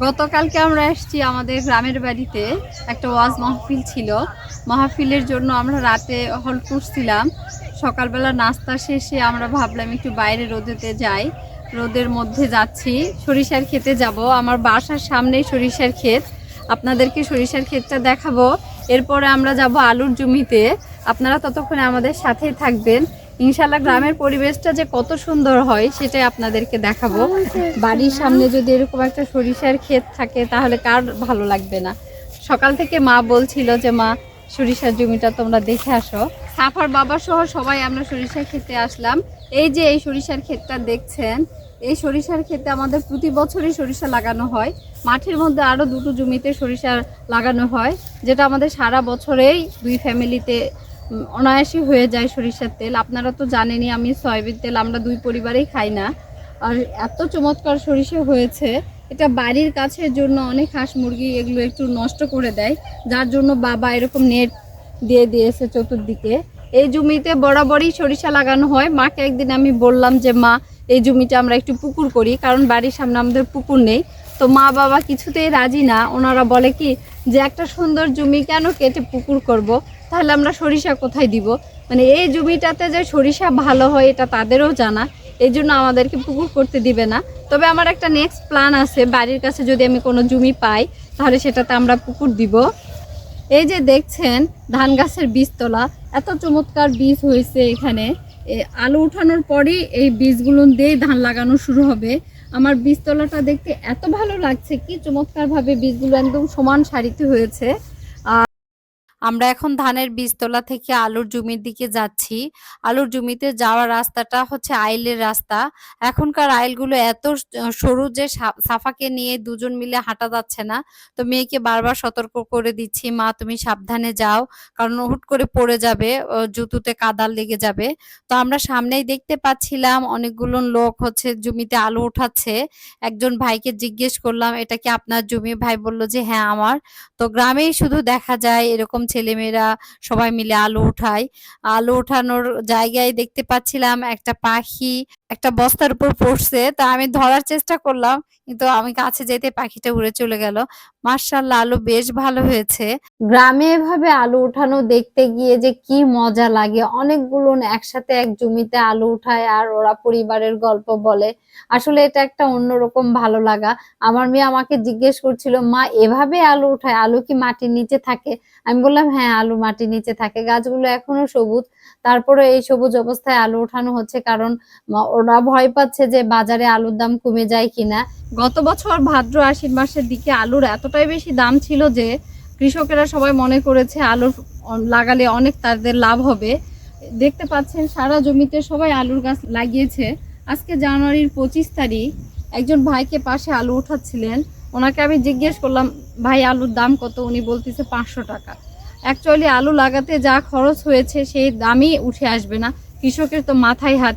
গতকালকে আমরা এসেছি আমাদের গ্রামের বাড়িতে। একটা ওয়াজ মাহফিল ছিল। মাহফিলের জন্য আমরা রাতে হল করছিলাম। সকালবেলা নাস্তা শেষে আমরা ভাবলাম একটু বাইরে রোদেতে যাই। রোদের মধ্যে যাচ্ছি। সরিষার খেতে যাব। আমার বাসার সামনেই সরিষার ক্ষেত। আপনাদেরকে সরিষার ক্ষেতটা দেখাবো। এরপরে আমরা যাব আলুর জমিতে। আপনারা ততক্ষণে আমাদের সাথেই থাকবেন। ইনশাল্লাহ গ্রামের পরিবেশটা যে কত সুন্দর হয়, সেটাই আপনাদেরকে দেখাবো। বাড়ির সামনে যদি এরকম একটা সরিষার ক্ষেত থাকে, তাহলে কার ভালো লাগবে না? সকাল থেকে মা বলছিল যে, মা, সরিষার জমিটা তোমরা দেখে আসো। সাফার বাবা সহ সবাই আমরা সরিষার খেতে আসলাম। এই যে এই সরিষার ক্ষেতটা দেখছেন, এই সরিষার ক্ষেতে আমাদের প্রতি বছরই সরিষা লাগানো হয়। মাঠের মধ্যে আরও দুটো জমিতে সরিষা লাগানো হয়, যেটা আমাদের সারা বছরেই দুই ফ্যামিলিতে উম, অনায়াসই হয়ে যায় সরিষার তেল। আপনারা তো জানেনই আমি সয়াবিন তেল আমরা দুই পরিবারেই খাই না। আর এত চমৎকার সরিষা হয়েছে এটা বাড়ির কাছের জন্য অনেক হাঁস মুরগি এগুলো একটু নষ্ট করে দেয় যার জন্য বাবা এরকম নেট দিয়ে দিয়েছে চতুর্দিকে। এই জমিতে বরাবরই সরিষা লাগানো হয়। মাকে একদিন আমি বললাম যে মা এই জমিটা আমরা একটু পুকুর করি কারণ বাড়ির সামনে আমাদের পুকুর নেই। তো মা বাবা কিছুতেই রাজি না। ওনারা বলে কি, যে একটা সুন্দর জমি কেন কেটে পুকুর করব? তাহলে আমরা সরিষা কোথায় দিব? মানে এই জমিটাতে যে সরিষা ভালো হয়, এটা তাদেরও জানা। এই জন্য আমাদেরকে পুকুর করতে দিবে না। তবে আমার একটা নেক্সট প্ল্যান আছে, বাড়ির কাছে যদি আমি কোনো জমি পাই, তাহলে সেটাতে আমরা পুকুর দিব। এই যে দেখছেন ধান গাছের বীজতলা, এত চমৎকার বীজ হয়েছে এখানে। আলু উঠানোর পরেই এই বীজগুলো দিয়ে ধান লাগানো শুরু হবে। আমার বীজতলাটা দেখতে এত ভালো লাগছে, কি চমৎকারভাবে বীজগুলো একদম সমান সারিতে হয়েছে। আমরা এখন ধানের বীজতলা থেকে আলুর জমির দিকে যাচ্ছি। আলুর জমিতে যাওয়ার রাস্তাটা হচ্ছে আইলের রাস্তা। এখনকার আইলগুলো এত সরু যে সাফাকে নিয়ে দুজন মিলে হাঁটা যাচ্ছে না। তো মেয়েকে বারবার সতর্ক করে দিচ্ছি, মা, তুমি সাবধানে যাও। কারণ হুট করে পড়ে যাবে জুতুতে কাদা লেগে যাবে। তো আমরা সামনেই দেখতে পাচ্ছিলাম অনেকগুলো লোক হচ্ছে জমিতে আলু উঠাচ্ছে। একজন ভাইকে জিজ্ঞেস করলাম, এটা কি আপনার জমি? ভাই বলল যে হ্যাঁ আমার। তো গ্রামেই শুধু দেখা যায় এরকম ছেলেমেয়েরা সবাই মিলে আলো উঠায়। আলো উঠানোর জায়গায় দেখতে পাচ্ছিলাম একটা পাখি একটা বস্তার উপর পড়ছে। তা আমি ধরার চেষ্টা করলাম, কিন্তু আমি কাছে যেতে পাখিটা উড়ে চলে গেল। মার্শাল্লাহ আলু বেশ ভালো হয়েছে। গ্রামে এভাবে আলু উঠানো দেখতে গিয়ে যে কি মজা লাগে। অনেকগুলো একসাথে এক জমিতে আলু উঠায় আর ওরা পরিবারের গল্প বলে। আসলে এটা একটা অন্যরকম ভালো লাগা। আমার মেয়ে আমাকে জিজ্ঞেস করছিল, মা, এভাবে আলু উঠায়? আলু কি মাটির নিচে থাকে? আমি বললাম হ্যাঁ আলু মাটির নিচে থাকে। গাছগুলো এখনও সবুজ। তারপরে এই সবুজ অবস্থায় আলু উঠানো হচ্ছে কারণ ওরা ভয় পাচ্ছে যে বাজারে আলুর দাম কমে যায় কিনা। গত বছর ভাদ্র আশ্বিন মাসের দিকে আলুর এতটাই বেশি দাম ছিল যে কৃষকেরা সবাই মনে করেছে আলুর লাগালে অনেক তাদের লাভ হবে। দেখতে পাচ্ছেন সারা জমিতে সবাই আলুর গাছ লাগিয়েছে। আজকে জানুয়ারির পঁচিশ তারিখ, একজন ভাইকে পাশে আলু উঠাচ্ছিলেন ওনাকে আমি জিজ্ঞেস করলাম, ভাই, আলুর দাম কত? উনি বলতেছে, পাঁচশো টাকা। অ্যাকচুয়ালি আলু লাগাতে যা খরচ হয়েছে, সেই দামই উঠে আসবে না। কৃষকের তো মাথায় হাত